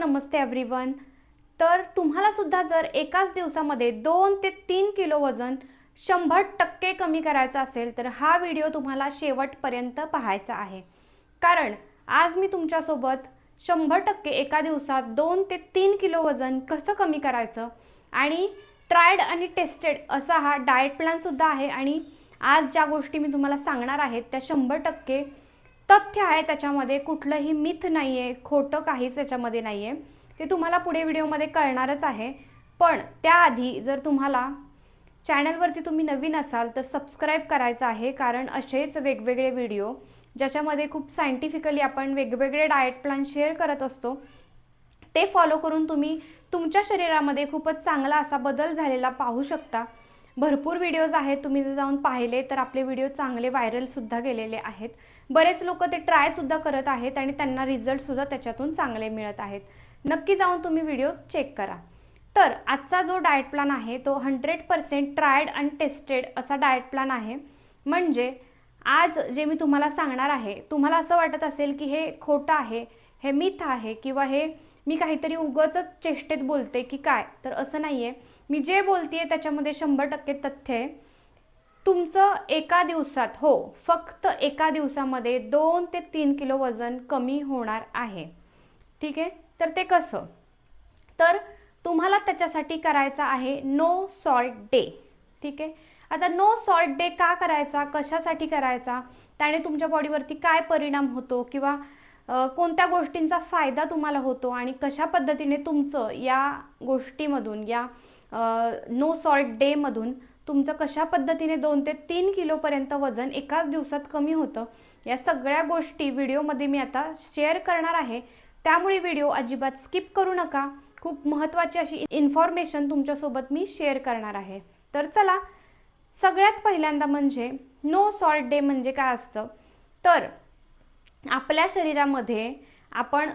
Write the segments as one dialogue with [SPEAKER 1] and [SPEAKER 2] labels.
[SPEAKER 1] नमस्ते everyone तर तुम्हाला सुद्धा जर एकाच दिवसामध्ये दोन ते तीन किलो वजन शंभर टक्के कमी करायचं असेल तर हा व्हिडिओ तुम्हाला शेवटपर्यंत पाहायचा आहे. कारण आज मी तुमच्यासोबत शंभर टक्के एका दिवसात दोन ते तीन किलो वजन कसं कमी करायचं आणि ट्रायड आणि टेस्टेड असा हा डाएट प्लॅनसुद्धा आहे. आणि आज ज्या गोष्टी मी तुम्हाला सांगणार आहेत त्या शंभर टक्के तथ्य आहे त्याच्यामध्ये कुठलंही मिथ नाही आहे खोटं काहीच त्याच्यामध्ये नाही आहे ते तुम्हाला पुढे व्हिडिओमध्ये कळणारच आहे. पण त्याआधी जर तुम्हाला चॅनलवरती तुम्ही नवीन असाल तर सबस्क्राईब करायचं आहे कारण असेच वेगवेगळे व्हिडिओ ज्याच्यामध्ये खूप सायंटिफिकली आपण वेगवेगळे डाएट प्लॅन शेअर करत असतो ते फॉलो करून तुम्ही तुमच्या शरीरामध्ये खूपच चांगला असा बदल झालेला पाहू शकता. भरपूर व्हिडिओज आहेत तुम्ही जर जाऊन पाहिले तर आपले व्हिडिओ चांगले व्हायरलसुद्धा गेलेले आहेत. बरेच लोक ते ट्रायसुद्धा करत आहेत आणि त्यांना रिझल्टसुद्धा त्याच्यातून चांगले मिळत आहेत. नक्की जाऊन तुम्ही व्हिडिओज चेक करा. तर आजचा जो डाएट प्लॅन आहे तो hundred percent tried and tested असा डाएट प्लॅन आहे. म्हणजे आज जे मी तुम्हाला सांगणार आहे तुम्हाला असं वाटत असेल की हे खोटं आहे हे मिथ आहे किंवा हे मी काहीतरी उगच चेष्टेत बोलते की काय? तर असं नाही आहे मी जे बोलते त्याच्यामध्ये शंभर टक्के तथ्य आहे. तुमचं एका दिवसात हो फक्त एका दिवसामध्ये दोन ते तीन किलो वजन कमी होणार आहे. ठीक आहे? तर ते कसं? तर तुम्हाला त्याच्यासाठी करायचा आहे नो सॉल्ट डे ठीक आहे? आता नो सॉल्ट डे का करायचा? कशासाठी करायचा? त्याने तुमच्या बॉडीवरती काय परिणाम होतो? किंवा कोणत्या गोष्टींचा फायदा तुम्हाला होतो? आणि कशा पद्धतीने तुमचं या गोष्टीमधून या नो सॉल्ट डेमधून तुमचं कशा पद्धतीने दोन ते तीन किलोपर्यंत वजन एकाच दिवसात कमी होतं या सगळ्या गोष्टी व्हिडिओमध्ये मी आता शेअर करणार आहे. त्यामुळे व्हिडिओ अजिबात स्किप करू नका. खूप महत्त्वाची अशी इन्फॉर्मेशन तुमच्यासोबत मी शेअर करणार आहे. तर चला सगळ्यात पहिल्यांदा म्हणजे नो सॉल्ट डे म्हणजे काय असतं? तर आपल्या शरीरामध्ये आपण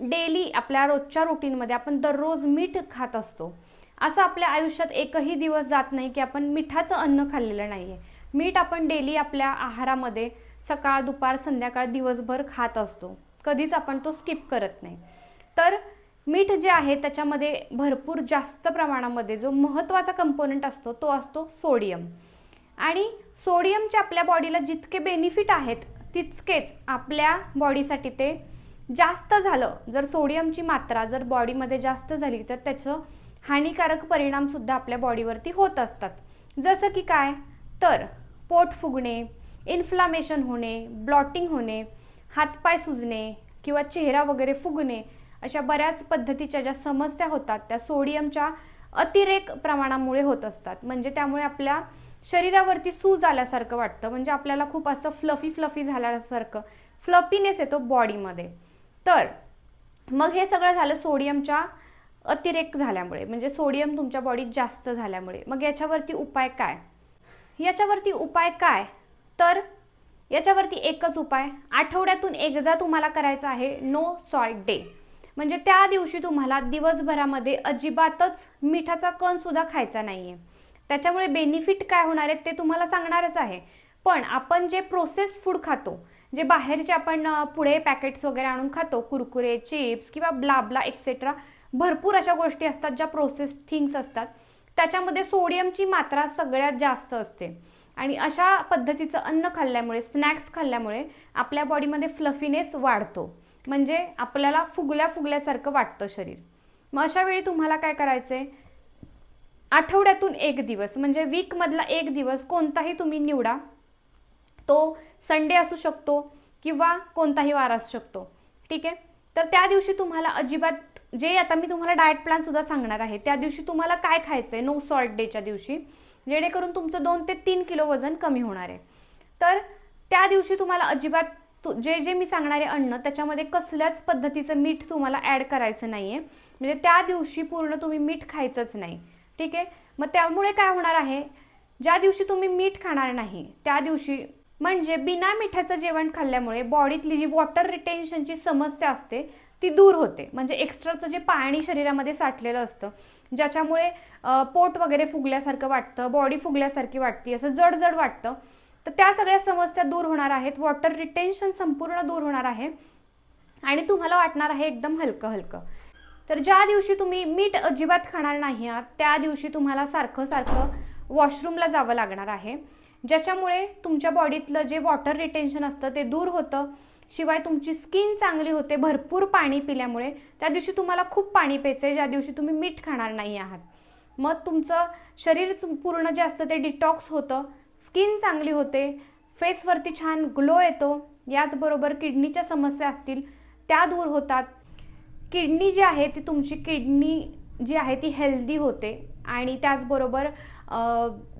[SPEAKER 1] डेली आपल्या रोजच्या रुटीनमध्ये आपण दररोज मीठ खात असतो. असं आपल्या आयुष्यात एकही दिवस जात नाही की आपण मिठाचं अन्न खाल्लेलं नाही आहे मीठ आपण डेली आपल्या आहारामध्ये सकाळ दुपार संध्याकाळ दिवसभर खात असतो. कधीच आपण तो स्किप करत नाही. तर मीठ जे आहे त्याच्यामध्ये भरपूर जास्त प्रमाणामध्ये जो महत्त्वाचा कंपोनंट असतो तो असतो सोडियम. आणि सोडियमचे आपल्या बॉडीला जितके बेनिफिट आहेत तितकेच आपल्या बॉडीसाठी ते जास्त झालं. जर सोडियमची मात्रा जर बॉडीमध्ये जास्त झाली तर त्याचं हानिकारक परिणामसुद्धा आपल्या बॉडीवरती होत असतात. जसं की काय? तर पोट फुगणे इन्फ्लामेशन होणे ब्लॉटिंग होणे हातपाय सुजणे किंवा चेहरा वगैरे फुगणे अशा बऱ्याच पद्धतीच्या ज्या समस्या होतात त्या सोडियमच्या अतिरेक प्रमाणामुळे होत असतात. म्हणजे त्यामुळे आपल्या शरीरावरती सूज आल्यासारखं वाटतं. म्हणजे आपल्याला खूप असं फ्लफी फ्लफी झाल्यासारखं फ्लफीनेस येतो बॉडीमध्ये तर मग हे सगळं झालं सोडियमच्या अतिरेक झाल्यामुळे म्हणजे सोडियम तुमच्या बॉडीत जास्त झाल्यामुळे. मग याच्यावरती उपाय काय? याच्यावरती उपाय काय? तर याच्यावरती एकच उपाय आठवड्यातून एकदा तुम्हाला करायचा आहे नो सॉल्ट डे म्हणजे त्या दिवशी तुम्हाला दिवसभरामध्ये अजिबातच मिठाचा कणसुद्धा खायचा नाही आहे त्याच्यामुळे बेनिफिट काय होणार आहेत ते तुम्हाला सांगणारच आहे. पण आपण जे प्रोसेस्ड फूड खातो जे बाहेरचे आपण पुढे पॅकेट्स वगैरे आणून खातो कुरकुरे चिप्स किंवा ब्लाबला एक्सेट्रा भरपूर अशा गोष्टी असतात ज्या प्रोसेस थिंग्स असतात. त्याच्यामध्ये सोडियमची मात्रा सगळ्यात जास्त असते. आणि अशा पद्धतीचं अन्न खाल्ल्यामुळे स्नॅक्स खाल्ल्यामुळे आपल्या बॉडीमध्ये फ्लफीनेस वाढतो. म्हणजे आपल्याला फुगल्या फुगल्यासारखं वाटतं शरीर. मग अशा वेळी तुम्हाला काय करायचं आहे आठवड्यातून एक दिवस म्हणजे वीकमधला एक दिवस कोणताही तुम्ही निवडा. तो संडे असू शकतो किंवा कोणताही वार असू शकतो. ठीक आहे? तर त्या दिवशी तुम्हाला अजिबात जे आता मी तुम्हाला डाएट प्लॅन सुद्धा सांगणार आहे त्या दिवशी तुम्हाला काय खायचं आहे नो सॉल्ट डेच्या दिवशी. जेणेकरून तुमचं दोन ते तीन किलो वजन कमी होणार आहे. तर त्या दिवशी तुम्हाला अजिबात तु जे जे मी सांगणारे अन्न त्याच्यामध्ये कसल्याच पद्धतीचं मीठ तुम्हाला ॲड करायचं नाही आहे म्हणजे त्या दिवशी पूर्ण तुम्ही मीठ खायचंच नाही. ठीक आहे? मग त्यामुळे काय होणार आहे? ज्या दिवशी तुम्ही मीठ खाणार नाही त्या दिवशी म्हणजे बिना मिठाचं जेवण खाल्ल्यामुळे बॉडीतली जी वॉटर रिटेन्शनची समस्या असते ती दूर होते. म्हणजे एक्स्ट्राचं जे पाणी शरीरामध्ये साठलेलं असतं ज्याच्यामुळे पोट वगैरे फुगल्यासारखं वाटतं बॉडी फुगल्यासारखी वाटते असं जड जड वाटतं तर त्या सगळ्या समस्या दूर होणार आहेत. वॉटर रिटेन्शन संपूर्ण दूर होणार आहे. आणि तुम्हाला वाटणार आहे एकदम हलकं हलकं. तर ज्या दिवशी तुम्ही मीठ अजिबात खाणार नाही आहात त्या दिवशी तुम्हाला सारखं सारखं वॉशरूमला जावं लागणार आहे. ज्याच्यामुळे तुमच्या बॉडीतलं जे वॉटर रिटेन्शन असतं ते दूर होतं. शिवाय तुमची स्किन चांगली होते भरपूर पाणी पिल्यामुळे त्या दिवशी तुम्हाला खूप पाणी प्यायचं आहे ज्या दिवशी तुम्ही मीठ खाणार नाही आहात. मग तुमचं शरीर पूर्ण जे असतं ते डिटॉक्स होतं स्किन चांगली होते फेसवरती छान ग्लो येतो याचबरोबर किडनीच्या समस्या असतील त्या दूर होतात. किडनी जी आहे ती तुमची किडनी जी आहे ती हेल्दी होते. आणि त्याचबरोबर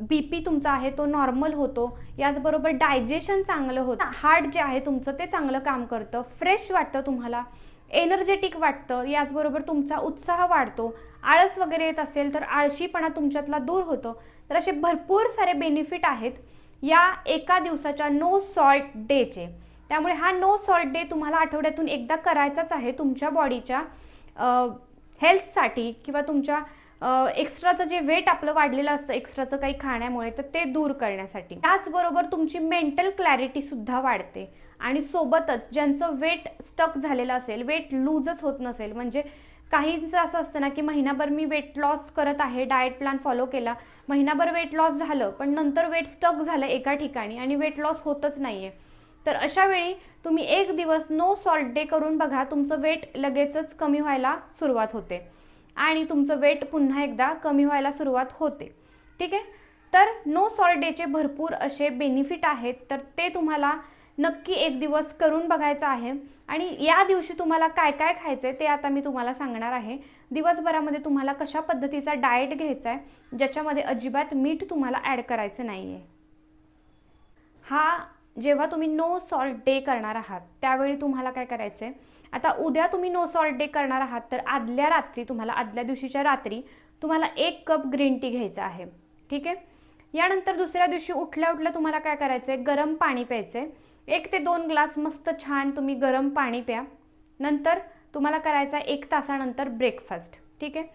[SPEAKER 1] बी पी तुमचा आहे तो नॉर्मल होतो. याचबरोबर डायजेशन चांगलं होतं. हार्ट जे आहे तुमचं ते चांगलं काम करतं. फ्रेश वाटतं तुम्हाला. एनर्जेटिक वाटतं. याचबरोबर तुमचा उत्साह वाढतो. आळस वगैरे येत असेल तर आळशीपणा तुमच्यातला दूर होतो. तर असे भरपूर सारे बेनिफिट आहेत या एका दिवसाच्या नो सॉल्ट डेचे त्यामुळे हा नो सॉल्ट डे तुम्हाला आठवड्यातून एकदा करायचाच आहे तुमच्या बॉडीच्या हेल्थसाठी किंवा तुमच्या एक्स्ट्राचं जे वेट आपलं वाढलेलं असतं एक्स्ट्राचं काही खाण्यामुळे तर ते दूर करण्यासाठी. त्याचबरोबर तुमची मेंटल क्लॅरिटीसुद्धा वाढते. आणि सोबतच ज्यांचं वेट स्टक झालेलं असेल वेट लूजच होत नसेल म्हणजे काहींचं असं असतं ना की महिनाभर मी वेट लॉस करत आहे डाएट प्लॅन फॉलो केला महिनाभर वेट लॉस झालं पण नंतर वेट स्टक झालं एका ठिकाणी आणि वेट लॉस होतच नाही आहे तर अशा वेळी तुम्ही एक दिवस नो सॉल्ट डे करून बघा तुमचं वेट लगेचच कमी व्हायला सुरुवात होते. आणि तुमचं वेट पुन्हा एकदा कमी व्हायला सुरुवात होते. ठीक आहे? तर नो सॉल्ट डेचे भरपूर असे बेनिफिट आहेत. तर ते तुम्हाला नक्की एक दिवस करून बघायचं आहे. आणि या दिवशी तुम्हाला काय काय खायचं आहे ते आता मी तुम्हाला सांगणार आहे. दिवसभरामध्ये तुम्हाला कशा पद्धतीचा डाएट घ्यायचा आहे ज्याच्यामध्ये अजिबात मीठ तुम्हाला ॲड करायचं नाही आहे हा जेव्हा तुम्ही नो सॉल्ट डे करणार आहात त्यावेळी तुम्हाला काय करायचं आहे आता उद्या तुम्ही नो सॉल्ट डे करणार आहात तर आदल्या रात्री तुम्हाला आदल्या दिवशीच्या रात्री तुम्हाला एक कप ग्रीन टी घ्यायचा आहे. ठीक आहे? यानंतर दुसऱ्या दिवशी उठल्या उठल्या तुम्हाला काय करायचं आहे गरम पाणी प्यायचं आहे एक ते दोन ग्लास मस्त छान तुम्ही गरम पाणी प्या. नंतर तुम्हाला करायचा आहे एक तासानंतर ब्रेकफास्ट ठीक आहे?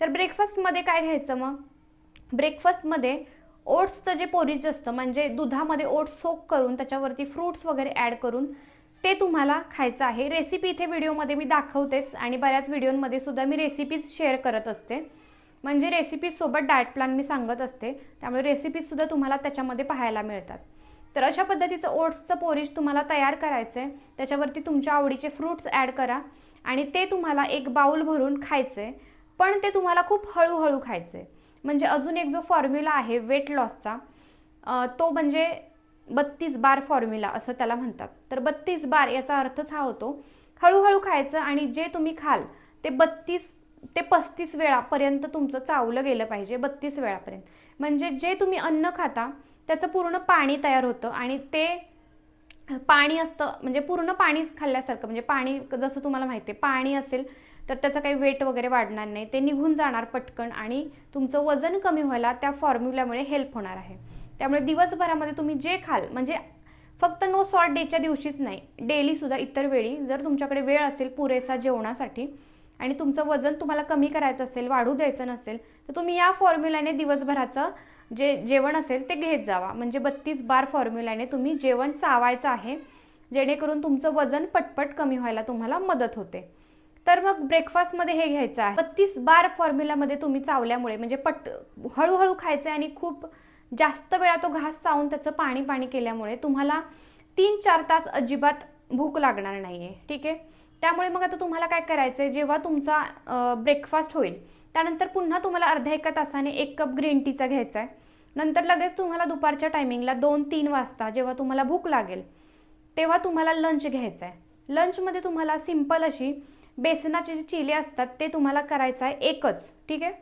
[SPEAKER 1] तर ब्रेकफास्टमध्ये काय घ्यायचं मग? ब्रेकफास्टमध्ये ओट्सचं जे पोरीज असतं म्हणजे दुधामध्ये ओट्स सोक करून त्याच्यावरती फ्रूट्स वगैरे ॲड करून ते तुम्हाला खायचं आहे. रेसिपी इथे व्हिडिओमध्ये मी दाखवतेच आणि बऱ्याच व्हिडिओमध्ये सुद्धा मी रेसिपीज शेअर करत असते. म्हणजे रेसिपीजसोबत डाएट प्लॅन मी सांगत असते. त्यामुळे रेसिपीजसुद्धा तुम्हाला त्याच्यामध्ये पाहायला मिळतात. तर अशा पद्धतीचं ओट्सचं पोरीज तुम्हाला तयार करायचं आहे त्याच्यावरती तुमच्या आवडीचे फ्रूट्स ॲड करा आणि ते तुम्हाला एक बाऊल भरून खायचं आहे पण ते तुम्हाला खूप हळूहळू खायचं आहे म्हणजे अजून एक जो फॉर्म्युला आहे वेट लॉसचा तो म्हणजे बत्तीस बार फॉर्म्युला असं त्याला म्हणतात. तर बत्तीस बार याचा अर्थच हा होतो हळूहळू खायचं आणि जे तुम्ही खाल ते बत्तीस ते पस्तीस वेळापर्यंत तुमचं चावलं गेलं पाहिजे बत्तीस वेळापर्यंत. म्हणजे जे तुम्ही अन्न खाता त्याचं पूर्ण पाणी तयार होतं आणि ते पाणी असतं म्हणजे पूर्ण पाणी खाल्ल्यासारखं म्हणजे पाणी जसं तुम्हाला माहिती आहे पाणी असेल तर त्याचं काही वेट वगैरे वाढणार नाही ते निघून जाणार पटकन आणि तुमचं वजन कमी व्हायला त्या फॉर्म्युल्यामुळे हेल्प होणार आहे. त्यामुळे दिवसभरामध्ये तुम्ही जे खाल म्हणजे फक्त नो सॉल्ट डेच्या दिवशीच नाही डेलीसुद्धा इतर वेळी जर तुमच्याकडे वेळ असेल पुरेसा जेवणासाठी आणि तुमचं वजन तुम्हाला कमी करायचं असेल वाढू द्यायचं नसेल तर तुम्ही या फॉर्म्युलाने दिवसभराचं जे जेवण असेल ते घेत जावा. म्हणजे बत्तीस बार फॉर्म्युल्याने तुम्ही जेवण चावायचं आहे जेणेकरून तुमचं वजन पटपट कमी व्हायला तुम्हाला मदत होते. तर मग ब्रेकफास्टमध्ये हे घ्यायचं आहे. बत्तीस बार फॉर्म्युलामध्ये तुम्ही चावल्यामुळे म्हणजे पट हळूहळू खायचं आणि खूप जास्त वेळा तो घास चावून त्याचं पाणी पाणी केल्यामुळे तुम्हाला तीन चार तास अजिबात भूक लागणार नाही आहे ठीक आहे? त्यामुळे मग आता तुम्हाला काय करायचं आहे जेव्हा तुमचा ब्रेकफास्ट होईल त्यानंतर पुन्हा तुम्हाला अर्ध्या एका तासाने एक कप ग्रीन टीचा घ्यायचा आहे नंतर लगेच तुम्हाला दुपारच्या टायमिंगला दोन तीन वाजता जेव्हा तुम्हाला भूक लागेल तेव्हा तुम्हाला लंच घ्यायचा आहे लंचमध्ये तुम्हाला सिंपल अशी बेसनाचे जे चिले असतात ते तुम्हाला करायचं आहे एकच ठीक आहे?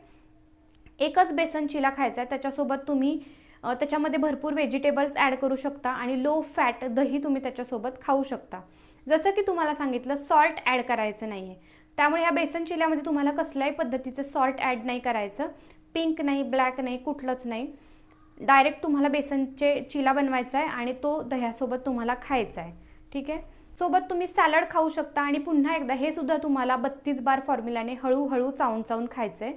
[SPEAKER 1] एकच बेसन चिला खायचा आहे त्याच्यासोबत तुम्ही त्याच्यामध्ये भरपूर व्हेजिटेबल्स ॲड करू शकता आणि लो फॅट दही तुम्ही त्याच्यासोबत खाऊ शकता. जसं की तुम्हाला सांगितलं सॉल्ट ॲड करायचं नाही आहे त्यामुळे ह्या बेसन चिल्यामध्ये तुम्हाला कसल्याही पद्धतीचं सॉल्ट ॲड नाही करायचं. पिंक नाही ब्लॅक नाही कुठलंच नाही. डायरेक्ट तुम्हाला बेसनचे चिला बनवायचा आहे आणि तो दह्यासोबत तुम्हाला खायचा आहे ठीक आहे? सोबत तुम्ही सॅलड खाऊ शकता आणि पुन्हा एकदा हे सुद्धा तुम्हाला बत्तीस बार फॉर्म्युलाने हळूहळू चावून चावून खायचं आहे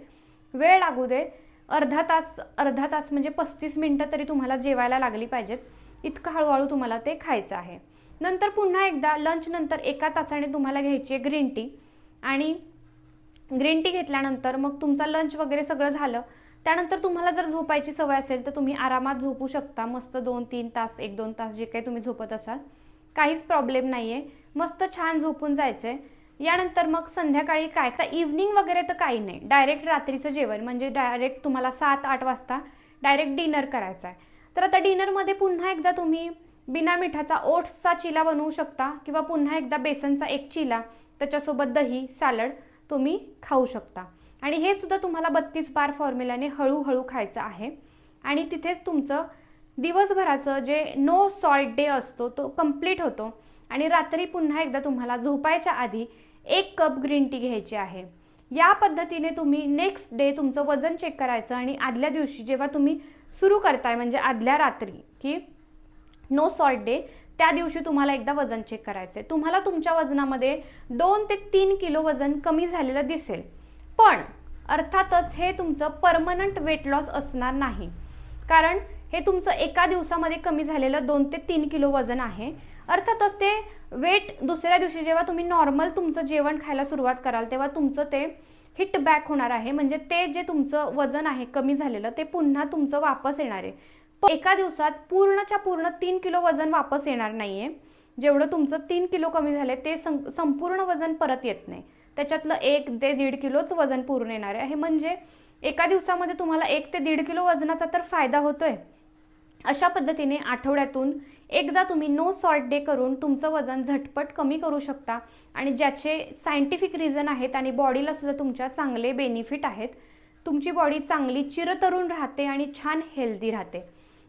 [SPEAKER 1] वेळ लागू दे. अर्धा तास अर्धा तास म्हणजे पस्तीस मिनटं तरी तुम्हाला जेवायला लागली पाहिजेत. इतकं हळूहळू तुम्हाला ते खायचं आहे. नंतर पुन्हा एकदा लंचनंतर एका तासाने तुम्हाला घ्यायची आहे ग्रीन टी आणि ग्रीन टी घेतल्यानंतर मग तुमचा लंच वगैरे सगळं झालं. त्यानंतर तुम्हाला जर झोपायची सवय असेल तर तुम्ही आरामात झोपू शकता. मस्त दोन तीन तास एक दोन तास जे काही तुम्ही झोपत असाल. काहीच प्रॉब्लेम नाही आहे मस्त छान झोपून जायचं आहे यानंतर मग संध्याकाळी काय का इव्हनिंग वगैरे तर काही नाही. डायरेक्ट रात्रीचं जेवण. म्हणजे डायरेक्ट तुम्हाला सात आठ वाजता डायरेक्ट डिनर करायचं आहे. तर आता डिनरमध्ये पुन्हा एकदा तुम्ही बिना मिठाचा ओट्सचा चिला बनवू शकता किंवा पुन्हा एकदा बेसनचा एक चिला त्याच्यासोबत दही सॅलड तुम्ही खाऊ शकता. आणि हे सुद्धा तुम्हाला बत्तीस बार फॉर्म्युलाने हळूहळू खायचं आहे. आणि तिथेच तुमचं दिवसभराचं जे नो सॉल्ट डे असतो तो कंप्लीट होतो. आणि रात्री पुन्हा एकदा तुम्हाला झोपायच्या आधी एक कप ग्रीन टी घ्यायची आहे. या पद्धतीने तुम्ही नेक्स्ट डे तुमचं वजन चेक करायचं आणि आदल्या दिवशी जेव्हा तुम्ही सुरू करताय म्हणजे आदल्या रात्री की नो सॉल्ट डे त्या दिवशी तुम्हाला एकदा वजन चेक करायचं आहे तुम्हाला तुमच्या वजनामध्ये दोन ते तीन किलो वजन कमी झालेलं दिसेल. पण अर्थातच हे तुमचं परमनंट वेट लॉस असणार नाही. कारण हे तुमचं एका दिवसामध्ये कमी झालेलं दोन ते तीन किलो वजन आहे. अर्थातच ते वेट दुसऱ्या दिवशी जेव्हा तुम्ही नॉर्मल तुमचं जेवण खायला सुरुवात कराल तेव्हा तुमचं ते हिट बॅक होणार आहे. म्हणजे ते जे तुमचं वजन आहे कमी झालेलं ते पुन्हा तुमचं वापस येणार आहे. एका दिवसात पूर्णच्या पूर्ण तीन किलो वजन वापस येणार नाही आहे जेवढं तुमचं तीन किलो कमी झालं ते संपूर्ण वजन परत येत नाही. त्याच्यातलं एक ते दीड किलोच वजन पूर्ण येणार आहे. म्हणजे एका दिवसामध्ये तुम्हाला एक ते दीड किलो वजनाचा तर फायदा होतोय. अशा पद्धतीने आठवड्यातून एकदा तुम्ही नो सॉल्ट डे करून तुमचं वजन झटपट कमी करू शकता आणि ज्याचे सायंटिफिक रिझन आहेत आणि बॉडीला सुद्धा तुमच्या चांगले बेनिफिट आहेत तुमची बॉडी चांगली चिरतरुण राहते आणि छान हेल्दी राहते.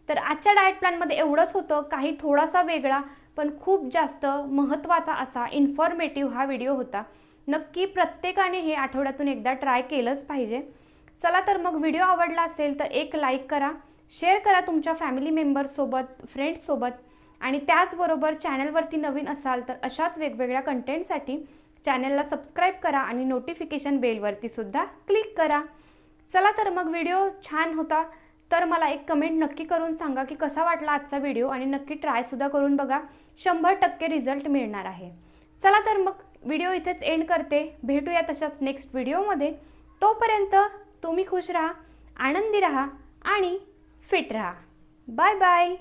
[SPEAKER 1] तर आजच्या डाएट प्लॅनमध्ये एवढंच होतं काही थोडासा वेगळा पण खूप जास्त महत्त्वाचा असा इन्फॉर्मेटिव्ह हा व्हिडिओ होता. नक्की प्रत्येकाने हे आठवड्यातून एकदा ट्राय केलंच पाहिजे. चला तर मग व्हिडिओ आवडला असेल तर एक लाईक करा. शेअर करा तुमच्या फॅमिली मेंबरसोबत फ्रेंड्ससोबत आणि त्याचबरोबर चॅनलवरती नवीन असाल तर अशाच वेगवेगळ्या कंटेंटसाठी चॅनलला सबस्क्राईब करा आणि नोटिफिकेशन बेलवरती सुद्धा क्लिक करा. चला तर मग व्हिडिओ छान होता. तर मला एक कमेंट नक्की करून सांगा की कसा वाटला आजचा व्हिडिओ आणि नक्की ट्रायसुद्धा करून बघा. शंभर टक्के रिझल्ट मिळणार आहे. चला तर मग व्हिडिओ इथेच एंड करते. भेटूया तशाच नेक्स्ट व्हिडिओमध्ये तोपर्यंत तुम्ही खुश राहा आनंदी राहा आणि फिट राहा. Bye bye.